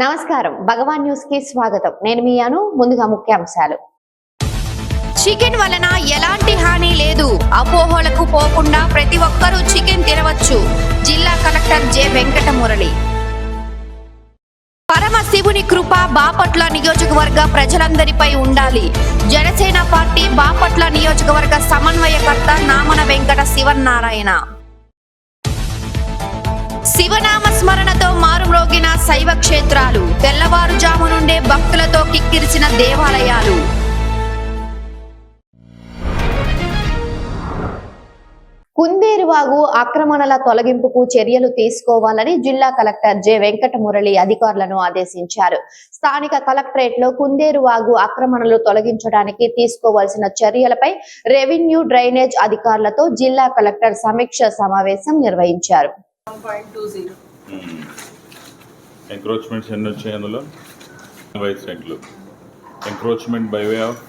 నమస్కారం. భగవాన్ న్యూస్కి స్వాగతం. నేను మీ అను ముందుగా ముఖ్యాంశాలు. చికెన్ వలన ఎలాంటి హాని లేదు. అపోహలకు పోకుండా ప్రతి ఒక్కరూ చికెన్ తినవచ్చు. జిల్లా కలెక్టర్ జె. వెంకట మురళి పరమ శివుని కృప బాపట్ల నియోజకవర్గ ప్రజలందరిపై ఉండాలి. జనసేన పార్టీ బాపట్ల నియోజకవర్గ సమన్వయకర్త నామన వెంకట శివనారాయణ. శివనామ స్మరణ మారుమ్రోగిన శైవ క్షేత్రాలు. తెల్లవారుజాము నుండే భక్తులతో కిక్కిరిసిన దేవాలయాలు. కుందేరువాగు ఆక్రమణల తొలగింపుకు చర్యలు తీసుకోవాలని జిల్లా కలెక్టర్ జె. వెంకట మురళి అధికారులను ఆదేశించారు. స్థానిక కలెక్టరేట్లో కుందేరువాగు ఆక్రమణలు తొలగించడానికి తీసుకోవాల్సిన చర్యలపై రెవెన్యూ డ్రైనేజ్ అధికారులతో జిల్లా కలెక్టర్ సమీక్ష సమావేశం నిర్వహించారు. ఎంక్రోచ్మెంట్స్ ఎన్ని వచ్చాయి అందులో? వైట్ సెంట్లు ఎంక్రోచ్మెంట్ బై వే ఆఫ్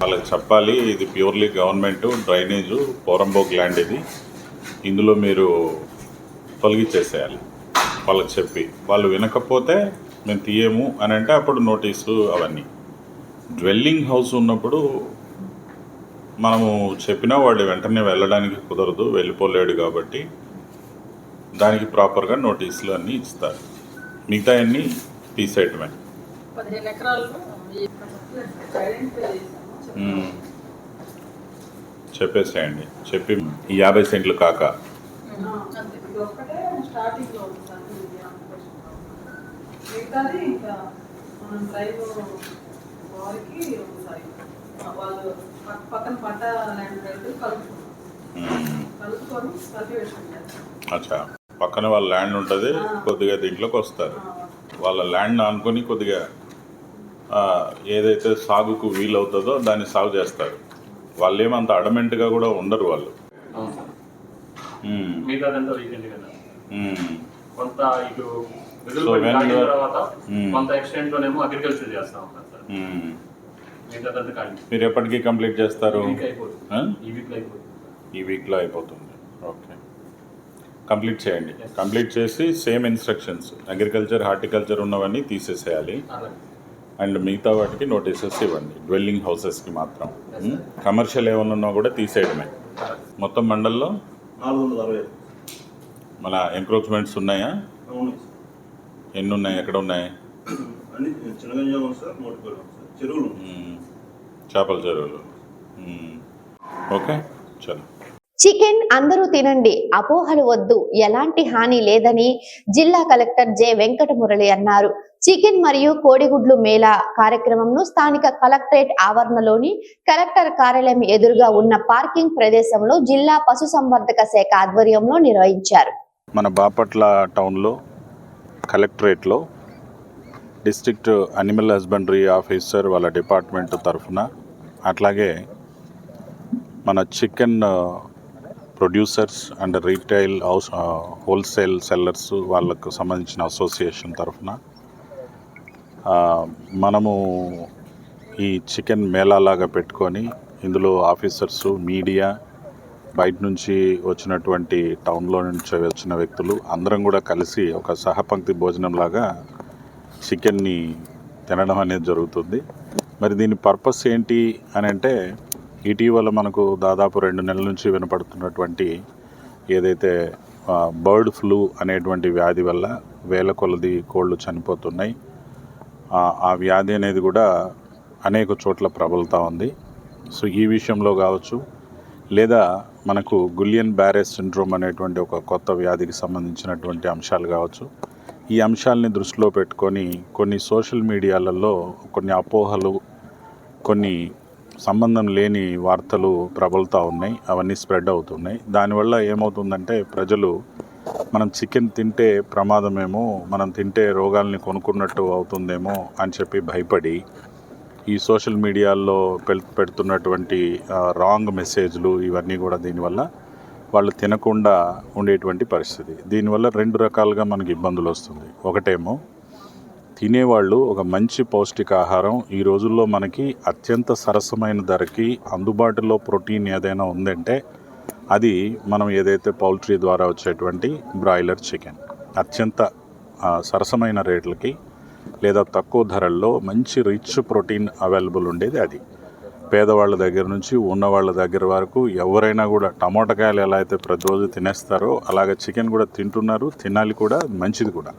వాళ్ళకి చెప్పాలి ఇది purely government drainage poramboke land ఇది. ఇందులో మీరు తొలగించేసేయాలి వాళ్ళకి చెప్పి. వాళ్ళు వినకపోతే మేము తీయము అని అంటే అప్పుడు నోటీసు అవన్నీ. డ్వెల్లింగ్ హౌస్ ఉన్నప్పుడు మనము చెప్పినా వాడు వెంటనే వెళ్ళడానికి కుదరదు వెళ్ళిపోలేడు కాబట్టి దానికి ప్రాపర్గా నోటీసులు అన్నీ ఇస్తారు. మిగతా అన్నీ తీసేయటమే. చెప్పేసేయండి. చెప్పి ఈ యాభై సెంట్లు కాక. ఇంకా మనం పక్క- పక్కన పంట కలుపుకున్నాం. కలుపుకొని కల్టివేషన్ అచ్చా. పక్కన వాళ్ళ ల్యాండ్ ఉంటుంది కొద్దిగా దీంట్లోకి వస్తారు. వాళ్ళ ల్యాండ్ అనుకొని కొద్దిగా ఆ, ఏదైతే సాగుకు వీలవుతుందో దాన్ని సాగు చేస్తారు. వాళ్ళు ఏమంత అడమెంట్గా కూడా ఉండరు వాళ్ళు. అవును సార్. మ్మ్. మిగతాదంతా వీకెండ్ కదా మ్మ్. కొంత ఇటు తర్వాత. కొంత ఎక్స్టెంట్ లోనేమో అగ్రికల్చర్ చేస్తా సార్. మీరు ఎప్పటికీ కంప్లీట్ చేస్తారు? ఈ వీక్ అయిపోతుంది. ఆ? ఈ వీక్ అయిపోతుంది. ఈ వీక్లో అయిపోతుంది. ఓకే. కంప్లీట్ చేయండి. కంప్లీట్ చేసి సేమ్ ఇన్స్ట్రక్షన్స్. అగ్రికల్చర్ హార్టికల్చర్ ఉన్నవన్నీ తీసేసేయాలి. అండ్ మిగతా వాటికి నోటీసెస్ ఇవ్వండి. డ్వెల్లింగ్ హౌసెస్కి మాత్రం. కమర్షియల్ ఏమైనా ఉన్నా కూడా తీసేయడమే. మొత్తం మండల్లో. మన ఎంక్రోచ్మెంట్స్ ఉన్నాయా? ఎన్ని ఉన్నాయి ఎక్కడ ఉన్నాయి చెరువులు. చేపల చెరువులు. ఓకే చలో. చికెన్ అందరూ తినండి అపోహలు వద్దు ఎలాంటి హాని లేదని జిల్లా కలెక్టర్ జె. వెంకట మురళి అన్నారు. చికెన్ మరియు కోడిగుడ్లు మేళా కార్యక్రమంను స్థానిక కలెక్టరేట్ ఆవరణలోని కలెక్టర్ కార్యాలయం ఎదురుగా ఉన్న పార్కింగ్ ప్రదేశంలో జిల్లా పశుసంవర్ధక శాఖ ఆధ్వర్యంలో నిర్వహించారు. మన బాపట్ల టౌన్లో కలెక్టరేట్లో డిస్ట్రిక్ట్ అనిమల్ హస్బెండరీ ఆఫీసర్ వాళ్ళ డిపార్ట్మెంట్ తరఫున అట్లాగే మన chicken producers and retail house wholesale sellers వాళ్ళకు సంబంధించిన అసోసియేషన్ తరఫున మనము ఈ చికెన్ మేళాలాగా పెట్టుకొని ఇందులో ఆఫీసర్స్ మీడియా బయట నుంచి వచ్చినటువంటి టౌన్లో నుంచి వచ్చిన వ్యక్తులు అందరం కూడా కలిసి ఒక సహపంక్తి భోజనంలాగా చికెన్ని తినడం అనేది జరుగుతుంది. మరి దీని పర్పస్ ఏంటి అని అంటే ఇటీవల మనకు దాదాపు రెండు నెలల నుంచి వినపడుతున్నటువంటి ఏదైతే బర్డ్ ఫ్లూ అనేటువంటి వ్యాధి వల్ల వేల కొలది కోళ్ళు చనిపోతున్నాయి. ఆ- వ్యాధి అనేది కూడా అనేక చోట్ల ప్రబలుతూ ఉంది. సో ఈ విషయంలో కావచ్చు లేదా మనకు గులియన్ బ్యారెస్ సిండ్రోమ్ అనేటువంటి ఒక కొత్త వ్యాధికి సంబంధించినటువంటి అంశాలు కావచ్చు ఈ అంశాలని దృష్టిలో పెట్టుకొని కొన్ని సోషల్ మీడియాలలో కొన్ని అపోహలు కొన్ని సంబంధం లేని వార్తలు ప్రబలుతూ ఉన్నాయి అవన్నీ స్ప్రెడ్ అవుతున్నాయి. దానివల్ల ఏమవుతుందంటే ప్రజలు మనం చికెన్ తింటే ప్రమాదమేమో మనం తింటే రోగాల్ని కొనుక్కున్నట్టు అవుతుందేమో అని చెప్పి భయపడి ఈ సోషల్ మీడియాల్లో పెడుతున్నటువంటి రాంగ్ మెసేజ్లు ఇవన్నీ కూడా దీనివల్ల వాళ్ళు తినకుండా ఉండేటువంటి పరిస్థితి. దీనివల్ల రెండు రకాలుగా మనకి ఇబ్బందులు వస్తుంది. ఒకటేమో తినేవాళ్ళు ఒక మంచి పౌష్టికాహారం ఈ రోజుల్లో మనకి అత్యంత సరసమైన ధరకి అందుబాటులో ప్రోటీన్ ఏదైనా ఉందంటే అది మనం ఏదైతే పౌల్ట్రీ ద్వారా వచ్చేటువంటి బ్రాయిలర్ చికెన్. అత్యంత సరసమైన రేట్లకి లేదా తక్కువ ధరల్లో మంచి రిచ్ ప్రోటీన్ అవైలబుల్ ఉండేది అది. పేదవాళ్ళ దగ్గర నుంచి ఉన్నవాళ్ళ దగ్గర వరకు ఎవరైనా కూడా టమోటాకాయలు ఎలా అయితే ప్రతిరోజు తినేస్తారో అలాగే చికెన్ కూడా తింటున్నారు తినాలి కూడా మంచిది కూడా.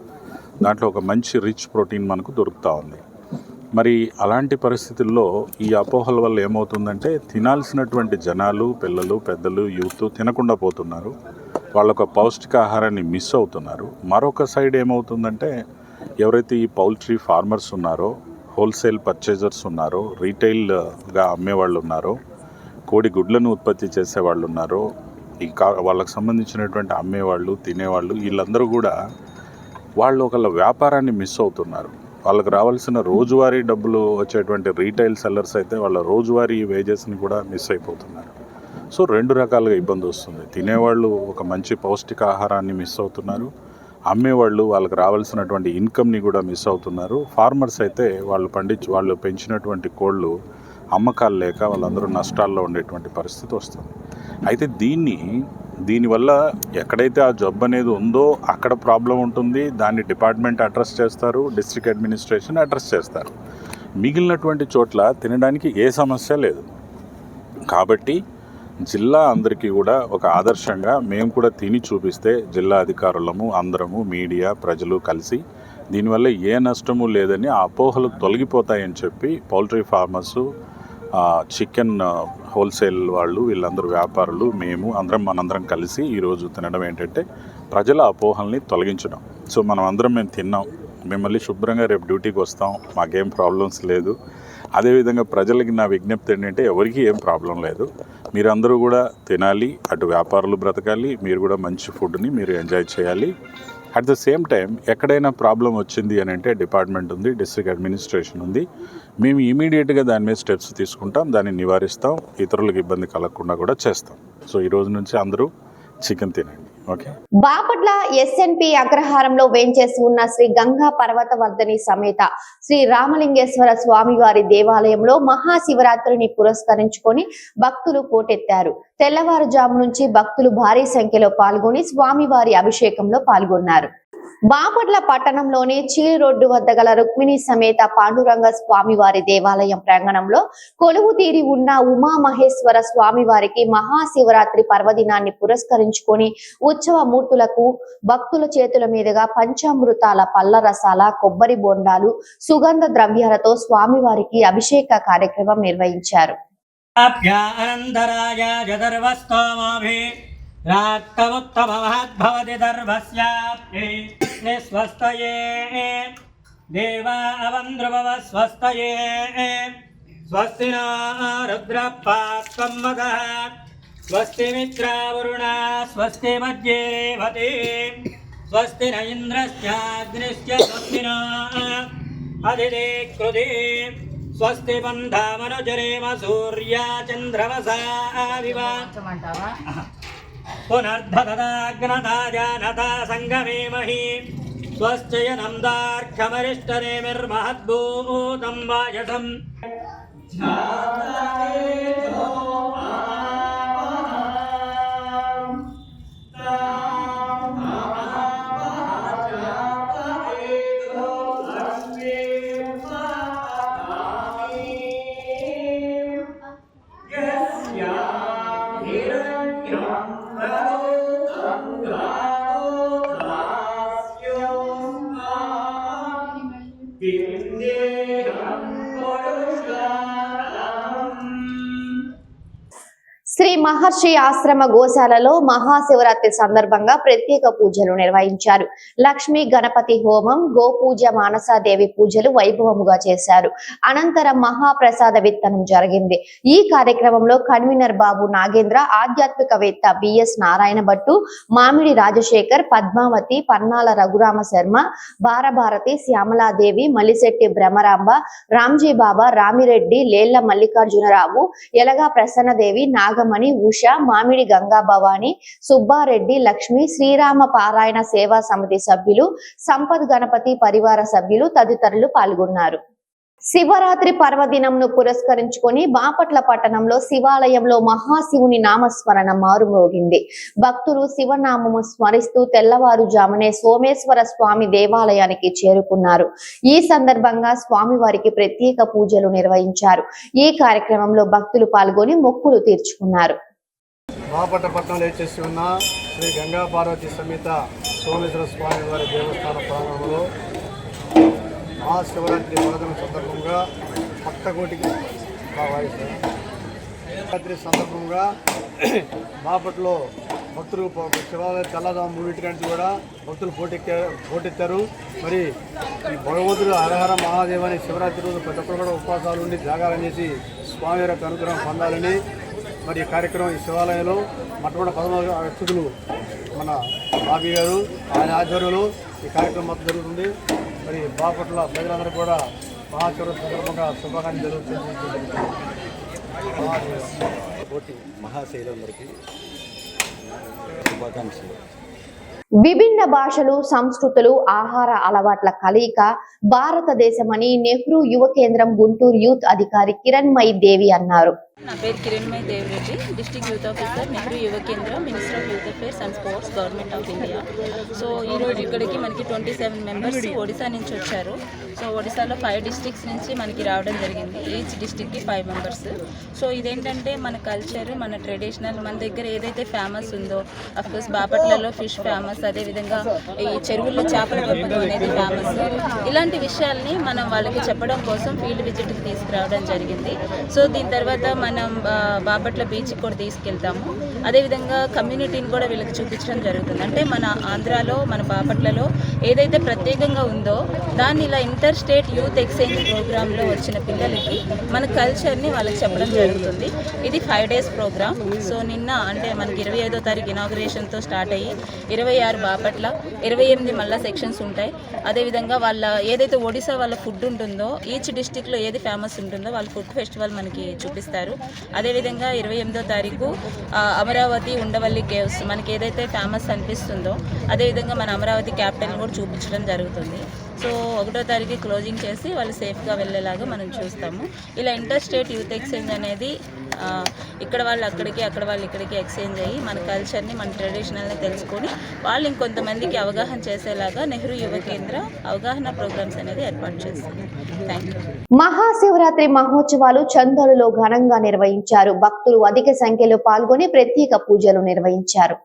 దాంట్లో ఒక మంచి రిచ్ ప్రోటీన్ మనకు దొరుకుతూ ఉంది. మరి అలాంటి పరిస్థితుల్లో ఈ అపోహల వల్ల ఏమవుతుందంటే తినాల్సినటువంటి జనాలు పిల్లలు పెద్దలు యూత్ తినకుండా పోతున్నారు. వాళ్ళొక పౌష్టికాహారాన్ని మిస్ అవుతున్నారు. మరొక సైడ్ ఏమవుతుందంటే ఎవరైతే ఈ పౌల్ట్రీ ఫార్మర్స్ ఉన్నారో హోల్సేల్ పర్చేజర్స్ ఉన్నారో రీటైల్గా అమ్మేవాళ్ళు ఉన్నారో కోడి గుడ్లను ఉత్పత్తి చేసే వాళ్ళు ఉన్నారో కా వాళ్ళకి సంబంధించినటువంటి అమ్మేవాళ్ళు తినేవాళ్ళు వీళ్ళందరూ కూడా వాళ్ళు ఒకళ్ళ వ్యాపారాన్ని మిస్ అవుతున్నారు. వాళ్ళకి రావాల్సిన రోజువారీ డబ్బులు వచ్చేటువంటి రీటైల్ సెల్లర్స్ అయితే వాళ్ళ రోజువారీ వేజెస్ని కూడా మిస్ అయిపోతున్నారు. సో రెండు రకాలుగా ఇబ్బంది వస్తుంది. తినేవాళ్ళు ఒక మంచి పౌష్టికాహారాన్ని మిస్ అవుతున్నారు. అమ్మేవాళ్ళు వాళ్ళకి రావాల్సినటువంటి ఇన్కమ్ని కూడా మిస్ అవుతున్నారు. ఫార్మర్స్ అయితే వాళ్ళు పండించి వాళ్ళు పెంచినటువంటి కోళ్ళు అమ్మకాలు లేక వాళ్ళందరూ నష్టాల్లో ఉండేటువంటి పరిస్థితి వస్తుంది. అయితే దీన్ని దీనివల్ల ఎక్కడైతే ఆ జబ్బు అనేది ఉందో అక్కడ ప్రాబ్లం ఉంటుంది. దాన్ని డిపార్ట్మెంట్ అడ్రస్ చేస్తారు డిస్ట్రిక్ట్ అడ్మినిస్ట్రేషన్ అడ్రస్ చేస్తారు. మిగిలినటువంటి చోట్ల తినడానికి ఏ సమస్య లేదు. కాబట్టి జిల్లా అందరికీ కూడా ఒక ఆదర్శంగా మేము కూడా తిని చూపిస్తే జిల్లా అధికారులము అందరము మీడియా ప్రజలు కలిసి దీనివల్ల ఏ నష్టము లేదని ఆ అపోహలు తొలగిపోతాయని చెప్పి పౌల్ట్రీ ఫార్మర్సు చికెన్ హోల్సేల్ వాళ్ళు వీళ్ళందరూ వ్యాపారులు మేము అందరం మనందరం కలిసి ఈరోజు తినడం ఏంటంటే ప్రజల అపోహల్ని తొలగించడం. సో మనం అందరం మేము తిన్నాం. మిమ్మల్ని శుభ్రంగా రేపు డ్యూటీకి వస్తాం. మాకేం ప్రాబ్లమ్స్ లేదు. అదేవిధంగా ప్రజలకి నా విజ్ఞప్తి ఏంటంటే ఎవరికి ఏం ప్రాబ్లం లేదు. మీరందరూ కూడా తినాలి అటు వ్యాపారులు బ్రతకాలి మీరు కూడా మంచి ఫుడ్ని మీరు ఎంజాయ్ చేయాలి. అట్ ద సేమ్ టైం ఎక్కడైనా ప్రాబ్లం వచ్చింది అని అంటే డిపార్ట్మెంట్ ఉంది డిస్ట్రిక్ట్ అడ్మినిస్ట్రేషన్ ఉంది. మేము ఇమీడియట్గా దాని మీద స్టెప్స్ తీసుకుంటాం దాన్ని నివారిస్తాం ఇతరులకు ఇబ్బంది కలగకుండా కూడా చేస్తాం. సో ఈ రోజు నుంచి అందరూ చికెన్ తినండి. బాపట్ల ఎస్ఎన్పి అగ్రహారంలో వేంచేసి ఉన్న శ్రీ గంగా పర్వతవర్ధని సమేత శ్రీ రామలింగేశ్వర స్వామివారి దేవాలయంలో మహాశివరాత్రిని పురస్కరించుకొని భక్తులు పోటెత్తారు తెల్లవారుజాము నుంచి భక్తులు భారీ సంఖ్యలో పాల్గొని స్వామివారి అభిషేకంలో పాల్గొన్నారు. బాపట్ల పట్టణంలోని చీలి రోడ్డు వద్ద గల రుక్మిణి సమేత పాండురంగ స్వామివారి దేవాలయం ప్రాంగణంలో కొలువు తీరి ఉన్న ఉమా మహేశ్వర స్వామివారికి మహాశివరాత్రి పర్వదినాన్ని పురస్కరించుకొని ఉత్సవ మూర్తులకు భక్తుల చేతుల మీదుగా పంచామృతాల పళ్ళ రసాల కొబ్బరి బొండాలు సుగంధ ద్రవ్యాలతో స్వామివారికి అభిషేక కార్యక్రమం నిర్వహించారు. అనంతరాయ జదర్వస్తోమాభి రాత్తముత్తమహద్భవతి దర్భస్యాప్తి స్వస్తయే దేవా అవంధ్రుభవ స్వస్తయే స్వస్తి नो रुद्रपास्त्वं मगः स्वस्ति मित्रावरुणा स्वस्ति मध्ये रेवते स्वस्ति न इन्द्रश्चाग्निश्च स्वस्ति न अदिते कृते स्वस्ति बन्धामनुचरेम सूर्या चन्द्रमसा विव पुनर्धतदाग्नता सङ्गमे सङ्गमेमहि स्वश्चयनं दार्घ्यमरिष्टनेमिर्महद्भूतं वायसम् మహర్షి ఆశ్రమ గోశాలలో మహాశివరాత్రి సందర్భంగా ప్రత్యేక పూజలు నిర్వహించారు. లక్ష్మీ గణపతి హోమం గోపూజ మానసాదేవి పూజలు వైభవముగా చేశారు. అనంతరం మహాప్రసాద విత్తనం జరిగింది. ఈ కార్యక్రమంలో కన్వీనర్ బాబు నాగేంద్ర ఆధ్యాత్మికవేత్త బిఎస్ నారాయణ భట్టు మామిడి రాజశేఖర్ పద్మావతి పన్నాల రఘురామ శర్మ బారభారతి శ్యామలాదేవి మలిశెట్టి భ్రమరాంబ రామ్జీ బాబా రామిరెడ్డి లేళ్ళ మల్లికార్జునరావు ఎలగా ప్రసన్నదేవి నాగమణి ఉష మామిడి గంగా భవాని సుబ్బారెడ్డి లక్ష్మి శ్రీరామ పారాయణ సేవా సమితి సభ్యులు సంపద్ గణపతి పరివార సభ్యులు తదితరులు పాల్గొన్నారు. శివరాత్రి పర్వదినంను పురస్కరించుకొని బాపట్ల పట్టణంలో శివాలయంలో మహాశివుని నామస్మరణ మారుమ్రోగింది. భక్తులు శివనామము స్మరిస్తూ తెల్లవారుజామునే సోమేశ్వర స్వామి దేవాలయానికి చేరుకున్నారు. ఈ సందర్భంగా స్వామివారికి ప్రత్యేక పూజలు నిర్వహించారు. ఈ కార్యక్రమంలో భక్తులు పాల్గొని మొక్కులు తీర్చుకున్నారు. బాపట్ల పట్టణంలో ఉన్న శ్రీ గంగా పార్వతి సమేత సోమేశ్వర స్వామి వారి దేవస్థాన ప్రాంగణంలో మహాశివరాత్రి పర్వదినం సందర్భంగా పట్టకోటికి కావాలి శివరాత్రి సందర్భంగా బాపట్లో భక్తులు ప- శివాలయ తెల్లదాము గంటలు కూడా భక్తులు పోటెక్కారు పోటెత్తారు. మరి ఈ భగవంతుడు హరహర మహాదేవాన్ని శివరాత్రి రోజు ప్రతి ఒక్కరు కూడా ఉపవాసాలు ఉండి జాగారం చేసి స్వామి యొక్క అనుగ్రహం పొందాలని మరి ఈ కార్యక్రమం ఈ శివాలయంలో మొట్టమొదటి పదమూడు వ్యక్తులు మన బాబీ గారు ఆయన ఆధ్వర్యంలో ఈ కార్యక్రమం మొత్తం జరుగుతుంది. మరి బాపట్ల ప్రజలందరూ కూడా మహాశివరాత్రి సందర్భంగా శుభాకాంక్షలు జరుగుతుంది కోటి మహాశైలందరికీ శుభాకాంక్షలు. విభిన్న భాషలు సంస్కృతులు ఆహార అలవాట్ల కలయిక భారతదేశమని నెహ్రూ యువ కేంద్రం గుంటూరు యూత్ అధికారి కిరణ్మయి దేవి అన్నారు. నా పేరు Kiranmaya Devireddy. District youth officer Nehru Yuva Kendra minister of youth affairs and sports government of India so ఈరోజు ఇక్కడికి మనకి ట్వంటీ సెవెన్ మెంబర్స్ ఒడిశా నుంచి వచ్చారు. సో ఒడిశాలో ఫైవ్ డిస్ట్రిక్ట్స్ నుంచి మనకి రావడం జరిగింది. ఈచ్ డిస్టిక్కి ఫైవ్ మెంబర్స్ సో ఇదేంటంటే మన కల్చర్ మన ట్రెడిషనల్ మన దగ్గర ఏదైతే ఫేమస్ ఉందో అఫ్కోర్స్ బాపట్లలో ఫిష్ ఫేమస్ అదేవిధంగా ఈ చెరువుల్లో చేపల పెంపకం అనేది ఫేమస్ ఇలాంటి విషయాల్ని మనం వాళ్ళకి చెప్పడం కోసం ఫీల్డ్ విజిట్కి తీసుకురావడం జరిగింది. సో దీని తర్వాత మనం బాపట్ల బీచ్కి కూడా తీసుకెళ్తాము. అదేవిధంగా కమ్యూనిటీని కూడా వీళ్ళకి చూపించడం జరుగుతుంది. అంటే మన ఆంధ్రాలో మన బాపట్లలో ఏదైతే ప్రత్యేకంగా ఉందో దాన్ని ఇలా ఇంటర్ స్టేట్ యూత్ ఎక్స్చేంజ్ ప్రోగ్రాంలో వచ్చిన పిల్లలకి మన కల్చర్ని వాళ్ళకి చెప్పడం జరుగుతుంది. ఇది ఫైవ్ డేస్ ప్రోగ్రామ్ సో నిన్న అంటే మనకి ఇరవై ఐదో తారీఖు ఇనాగ్రేషన్తో స్టార్ట్ అయ్యి ఇరవై ఆరు బాపట్ల ఇరవై ఎనిమిది మళ్ళీ సెక్షన్స్ ఉంటాయి. అదేవిధంగా వాళ్ళ ఏదైతే ఒడిశా వాళ్ళ ఫుడ్ ఉంటుందో ఈచ్ డిస్టిక్లో ఏది ఫేమస్ ఉంటుందో వాళ్ళ ఫుడ్ ఫెస్టివల్ మనకి చూపిస్తారు. అదేవిధంగా ఇరవై ఎనిమిదో తారీఖు అమరావతి ఉండవల్లి కేవ్స్ మనకి ఏదైతే ఫేమస్ అనిపిస్తుందో అదేవిధంగా మన అమరావతి క్యాపిటల్ కూడా చూపించడం జరుగుతుంది. సో ఒకటో తారీఖు క్లోజింగ్ చేసి వాళ్ళు సేఫ్గా వెళ్ళేలాగా మనం చూస్తాము. ఇలా ఇంటర్ స్టేట్ యూత్ ఎక్స్చేంజ్ అనేది ఇక్కడ వాళ్ళు అక్కడికి అక్కడ వాళ్ళు ఇక్కడికి ఎక్స్చేంజ్ అయ్యి మన కల్చర్ని మన ట్రెడిషనల్ని తెలుసుకొని వాళ్ళు ఇంకొంతమందికి అవగాహన చేసేలాగా నెహ్రూ యువ కేంద్ర అవగాహన ప్రోగ్రామ్స్ అనేది ఏర్పాటు చేస్తుంది. థ్యాంక్ యూ మహాశివరాత్రి మహోత్సవాలు చందోలులో ఘనంగా నిర్వహించారు. భక్తులు అధిక సంఖ్యలో పాల్గొని ప్రత్యేక పూజలు నిర్వహించారు.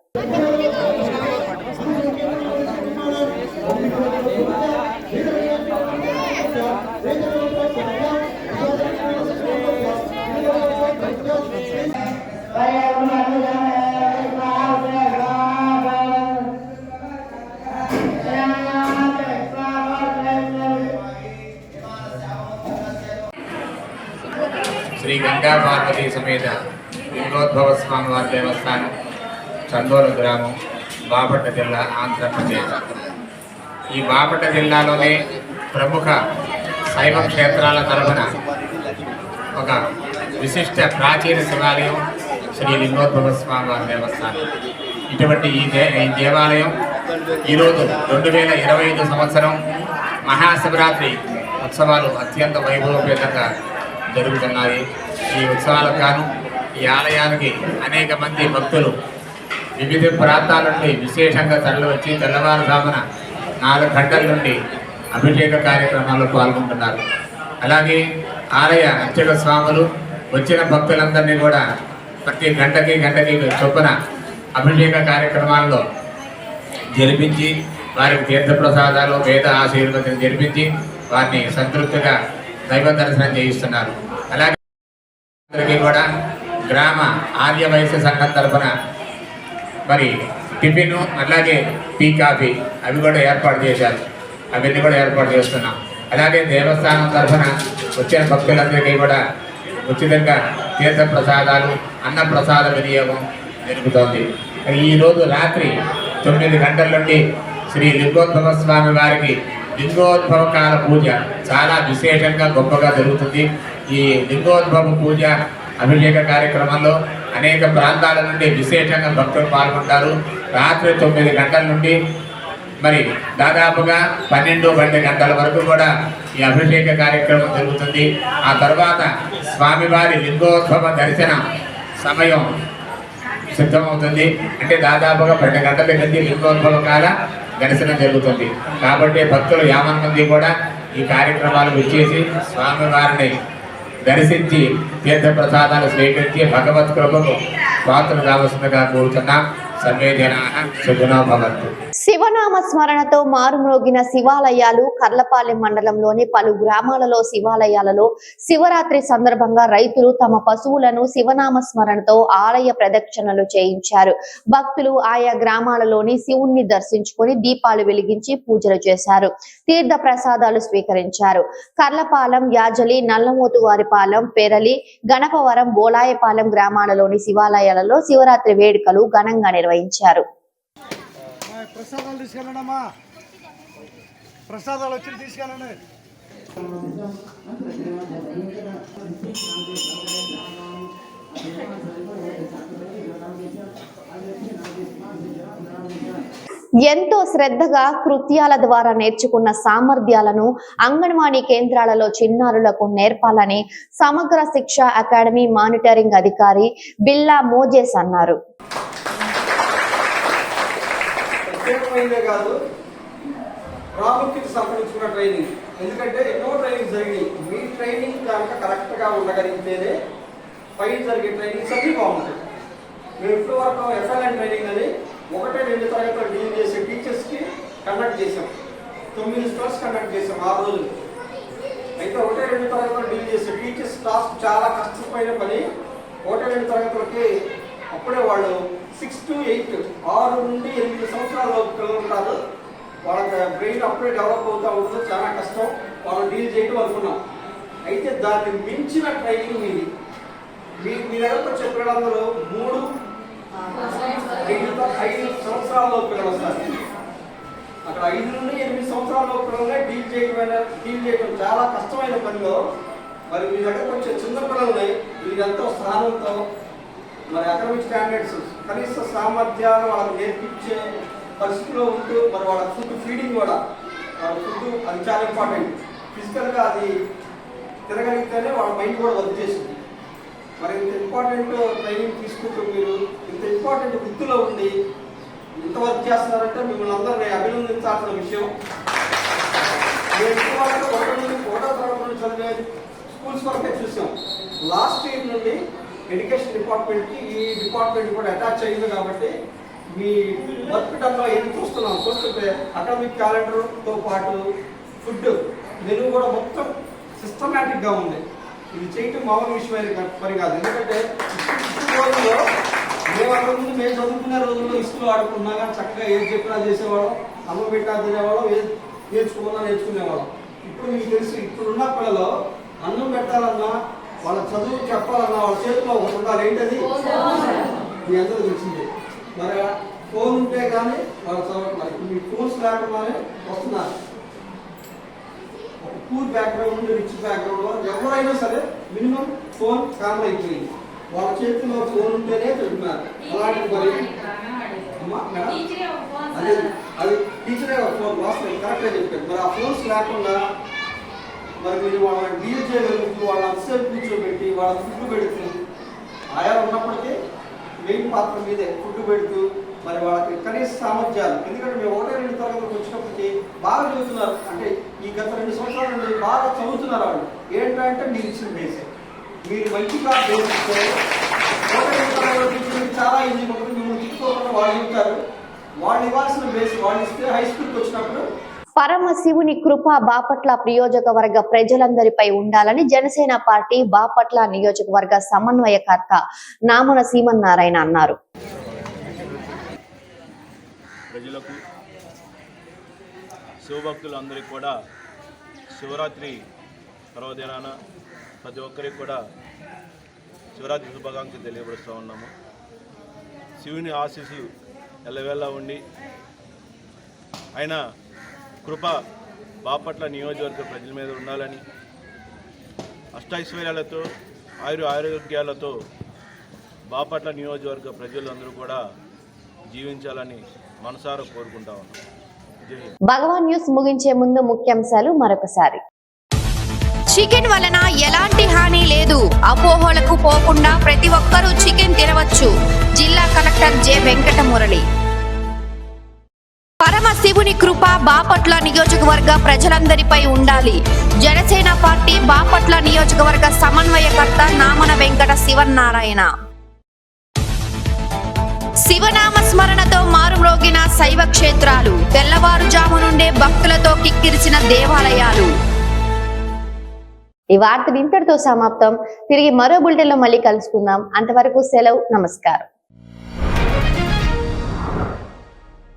మీద సమేత లింగోద్భవ స్వామి వారి దేవస్థానం చందోలు గ్రామం బాపట్ల జిల్లా ఆంధ్రప్రదేశ్. ఈ బాపట్ల జిల్లాలోనే ప్రముఖ శైవ క్షేత్రాల తరపున ఒక విశిష్ట ప్రాచీన శివాలయం శ్రీ లింగోద్భవ స్వామి వారి దేవస్థానం. ఇటువంటి ఈ దే ఈ దేవాలయం ఈరోజు రెండు వేల ఇరవై ఐదు సంవత్సరం మహాశివరాత్రి ఉత్సవాలు అత్యంత వైభవపేతంగా జరుగుతున్నాయి. ఈ ఉత్సవాలకు గాను ఈ ఆలయానికి అనేక మంది భక్తులు వివిధ ప్రాంతాల నుండి విశేషంగా తరలివచ్చి తెల్లవారుజామున నాలుగు గంటల నుండి అభిషేక కార్యక్రమాల్లో పాల్గొంటున్నారు. అలాగే ఆలయ అర్చక స్వాములు వచ్చిన భక్తులందరినీ కూడా ప్రతి గంటకి గంటకి చొప్పున అభిషేక కార్యక్రమాల్లో జరిపించి వారికి తీర్థప్రసాదాలు వేద ఆశీర్వదం జరిపించి వారిని సంతృప్తిగా దైవ దర్శనం చేయిస్తున్నారు. అలాగే అందరికీ కూడా గ్రామ ఆర్య వైశ్య సంఘం తరఫున మరి టిఫిన్ అలాగే టీ కాఫీ అవి కూడా ఏర్పాటు చేశారు. అవన్నీ కూడా ఏర్పాటు చేస్తున్నాం. అలాగే దేవస్థానం తరఫున వచ్చిన భక్తులందరికీ కూడా ఉచితంగా తీర్థ ప్రసాదాలు అన్న ప్రసాద వినియోగం జరుగుతోంది ఈరోజు రాత్రి తొమ్మిది గంటల నుండి శ్రీ లింగోద్భవ స్వామి వారికి లింగోద్భవ కాల పూజ చాలా విశేషంగా గొప్పగా జరుగుతుంది. ఈ లింగోద్భవ పూజ అభిషేక కార్యక్రమంలో అనేక ప్రాంతాల నుండి విశేషంగా భక్తులు పాల్గొంటారు. రాత్రి తొమ్మిది గంటల నుండి మరి దాదాపుగా పన్నెండు పన్నెండు గంటల వరకు కూడా ఈ అభిషేక కార్యక్రమం జరుగుతుంది. ఆ తర్వాత స్వామివారి లింగోద్భవ దర్శన సమయం సిద్ధమవుతుంది. అంటే దాదాపుగా పన్నెండు గంటల నుంచి లింగోద్భవ కాల దర్శనం జరుగుతుంది. కాబట్టి భక్తులు యావన్ మంది కూడా ఈ కార్యక్రమాలు విచ్చేసి స్వామివారిని దర్శించి తీర్థ ప్రసాదాలు స్వీకరించి భగవత్ కృపకు పాత్రలు కావలసిందిగా కోరుతున్నాం సర్వే జనా సుఖనో భవంతు. శివనామ స్మరణతో మారుమ్రోగిన శివాలయాలు కర్లపాలెం మండలంలోని పలు గ్రామాలలో శివాలయాలలో శివరాత్రి సందర్భంగా రైతులు తమ పశువులను శివనామ స్మరణతో ఆలయ ప్రదక్షిణలు చేయించారు. భక్తులు ఆయా గ్రామాలలోని శివుణ్ణి దర్శించుకొని దీపాలు వెలిగించి పూజలు చేశారు. తీర్థ ప్రసాదాలు స్వీకరించారు. కర్లపాలెం యాజలి నల్లమోతువారిపాలెం పెరలి గణపవరం బోలాయపాలెం గ్రామాలలోని శివాలయాలలో శివరాత్రి వేడుకలు ఘనంగా నిర్వహించారు. ప్రసాదాలు తీసుకెళ్ళండమ్మా. ప్రసాదాలు వచ్చి తీసుకెళ్ళండి. ఎంతో శ్రద్ధగా కృత్యాల ద్వారా నేర్చుకున్న సామర్థ్యాలను అంగన్వాడీ కేంద్రాలలో చిన్నారులకు నేర్పాలని సమగ్ర శిక్ష అకాడమీ మానిటరింగ్ అధికారి బిల్లా మోజేస్ అన్నారు. ప్రత్యేకమైనదే కాదు. ప్రాముఖ్యత సంప్రదించుకున్న ట్రైనింగ్ ఎందుకంటే ఎన్నో ట్రైనింగ్ జరిగినాయి. మీ ట్రైనింగ్ కనుక కరెక్ట్గా ఉండగలిగితేనే పైన జరిగే ట్రైనింగ్స్ అన్నీ బాగుంటాయి. మేము ఇప్పుడు వరకు ఎఫ్ఎల్ఎన్ ట్రైనింగ్ అని ఒకటే రెండు తరగతులు డీల్ చేసే టీచర్స్కి కండక్ట్ చేసాం తొమ్మిది స్టార్స్ కండక్ట్ చేసాం ఆ రోజులు అయితే ఒకటే రెండు తరగతులు డీల్ చేసే టీచర్స్ టాస్క్ చాలా కష్టమైన పని. ఒకటే రెండు తరగతులకి అప్పుడే వాళ్ళు సిక్స్ టు ఎయిట్ ఆరు నుండి ఎనిమిది సంవత్సరాల పిల్లలు ఉంటారు. వాళ్ళకి బ్రెయిన్ అప్పుడే డెవలప్ అవుతూ ఉంటుంది. చాలా కష్టం. వాళ్ళు డీల్ చేయడం అనుకున్నాం. అయితే దాన్ని మించిన ట్రైనింగ్ ఇది. మీ మీ దగ్గరకు వచ్చే పిల్లలందరూ మూడు ఐదు ఐదు సంవత్సరాల్లో పిల్లలు వస్తారు. అక్కడ ఐదు నుండి ఎనిమిది సంవత్సరాల పిల్లలనే డీల్ చేయడం డీల్ చేయడం చాలా కష్టమైన పనిలో. మరి మీ దగ్గరకు వచ్చే చిన్న పిల్లల్ని మీరెంతో స్థానంతో మరి అకాడమిక్ స్టాండర్డ్స్ కనీస సామర్థ్యాలు వాళ్ళకి నేర్పించే పరిస్థితిలో ఉంటూ మరి వాళ్ళ ఫుడ్ ఫీడింగ్ కూడా వాళ్ళ ఫుడ్ అది చాలా ఇంపార్టెంట్ ఫిజికల్గా అది తిరగలిగితేనే వాళ్ళ మైండ్ కూడా వర్క్ చేస్తుంది. మరి ఇంత ఇంపార్టెంట్ ట్రైనింగ్ తీసుకుంటూ మీరు ఇంత ఇంపార్టెంట్ వృత్తిలో ఉండి ఇంత వర్క్ చేస్తున్నారంటే మిమ్మల్ని అందరినీ అభినందించాల్సిన విషయం. నేను ఇప్పటివరకు ఒకటి నుండి ఒకటో తరగతి నుండి చదివే స్కూల్స్ వరకే చూసాం. లాస్ట్ ఇయర్ నుండి ఎడ్యుకేషన్ డిపార్ట్మెంట్కి ఈ డిపార్ట్మెంట్ కూడా అటాచ్ అయింది కాబట్టి మీ వర్క్ టైంలో ఏం చూస్తున్నాం? చూస్తుంటే అకాడమిక్ క్యాలెండర్తో పాటు ఫుడ్ మెనూ కూడా మొత్తం సిస్టమేటిక్గా ఉంది. ఇది చేయటం మామూలు విషయమైన పని కాదు ఎందుకంటే రోజుల్లో మేము అక్కడ ముందు మేము చదువుకునే రోజుల్లో ఇసుకలు ఆడుకున్నా కానీ చక్కగా ఏది చెప్పినా చేసేవాళ్ళం అమ్మ పెట్టా తినేవాళ్ళం ఏది నేర్చుకున్నా నేర్చుకునేవాళ్ళం. ఇప్పుడు మీకు తెలుసు ఇప్పుడున్న పిల్లలు అన్నం పెట్టాలన్నా వాళ్ళ చదువు చెప్పాలన్నా వాళ్ళ చేతిలో ఒకటి ఉండాలి. ఏంటది? మీ అందరూ తెలిసిందే. మరి ఫోన్ ఉంటే కానీ వాళ్ళ చదవట్లేదు మీ ఫోన్స్ లేకుండానే వస్తున్నారు. ఒక పూర్ బ్యాక్గ్రౌండ్ నుండి రిచ్ బ్యాక్గ్రౌండ్ ఎవరైనా సరే మినిమం ఫోన్ కామన్ అయిపోయింది. వాళ్ళ చేతిలో ఫోన్ ఉంటేనే చెప్తున్నారు అలాంటి మరి అది అది టీచరే ఒక ఫోన్ వాస్తవం. కరెక్ట్గా చెప్పారు. మరి ఆ ఫోన్స్ లేకుండా మరి మీరు వాళ్ళని డీల్ చేయగలుగుతూ వాళ్ళని అంతసేపు కూర్చోబెట్టి వాళ్ళ ఫుడ్ పెడుతూ ఆయా ఉన్నప్పటికీ మెయిన్ పాత్ర మీదే ఫుడ్ పెడుతూ మరి వాళ్ళకి కనీస సామర్థ్యాలు ఎందుకంటే మేము ఒకటే రెండు తరగతులకు వచ్చినప్పటికీ బాగా చదువుతున్నారు. అంటే ఈ గత రెండు సంవత్సరాల నుండి బాగా చదువుతున్నారు వాళ్ళు. ఏంటంటే మీరు ఇచ్చిన బేస్ మీరు మంచిగా బేస్ ఇస్తే ఒకటి రెండు చాలా ఈజీ ఉంటుంది. మిమ్మల్ని తీసుకోకుండా వాళ్ళు ఉంటారు వాళ్ళు ఇవ్వాల్సిన బేస్ వాళ్ళు ఇస్తే హై స్కూల్కి వచ్చినప్పుడు పరమ శివుని కృప బాపట్ల నియోజకవర్గ ప్రజలందరిపై ఉండాలని జనసేన పార్టీ బాపట్ల నియోజకవర్గ సమన్వయకర్త నామన సీమన్నారాయణ అన్నారు. ప్రజలకు శివభక్తులందరికీ కూడా శివరాత్రి పర్వదినాన ప్రతి ఒక్కరికి కూడా శివరాత్రి శుభాకాంక్షలు తెలియపరుస్తూ ఉన్నాము. శివుని ఆశీస్సు ఎల్లవేళ ఉండి ఆయన కృప బాపట్ల నియోజకవర్గ ప్రజల మీద ఉండాలని అష్టైశ్వర్యాలతో ఆయుర ఆరోగ్యాలతో బాపట్ల నియోజకవర్గ ప్రజలందరూ కూడా జీవించాలని మనసారా కోరుకుంటా ఉన్నాం. భగవాన్ న్యూస్ ముగించే ముందు ముఖ్యాంశాలు మరొకసారి. చికెన్ వలన ఎలాంటి హాని లేదు. అపోహలకు పోకుండా ప్రతి ఒక్కరూ చికెన్ తినవచ్చు. జిల్లా కలెక్టర్ జె వెంకటమురళి. పరమ శివుని కృప బాపట్ల నియోజకవర్గ ప్రజలందరిపై ఉండాలి. జనసేన పార్టీ బాపట్ల నియోజకవర్గ సమన్వయకర్త నామన వెంకట శివనారాయణ శివనామ స్మరణతో మారుమ్రోగిన శైవ క్షేత్రాలు తెల్లవారుజాము నుండే భక్తులతో కిక్కిరిసిన దేవాలయాలు. ఈ వార్త ఇంతటితో సమాప్తం. తిరిగి మరో బులెటిన్లో మళ్ళీ కలుసుకుందాం. అంతవరకు సెలవు నమస్కారం.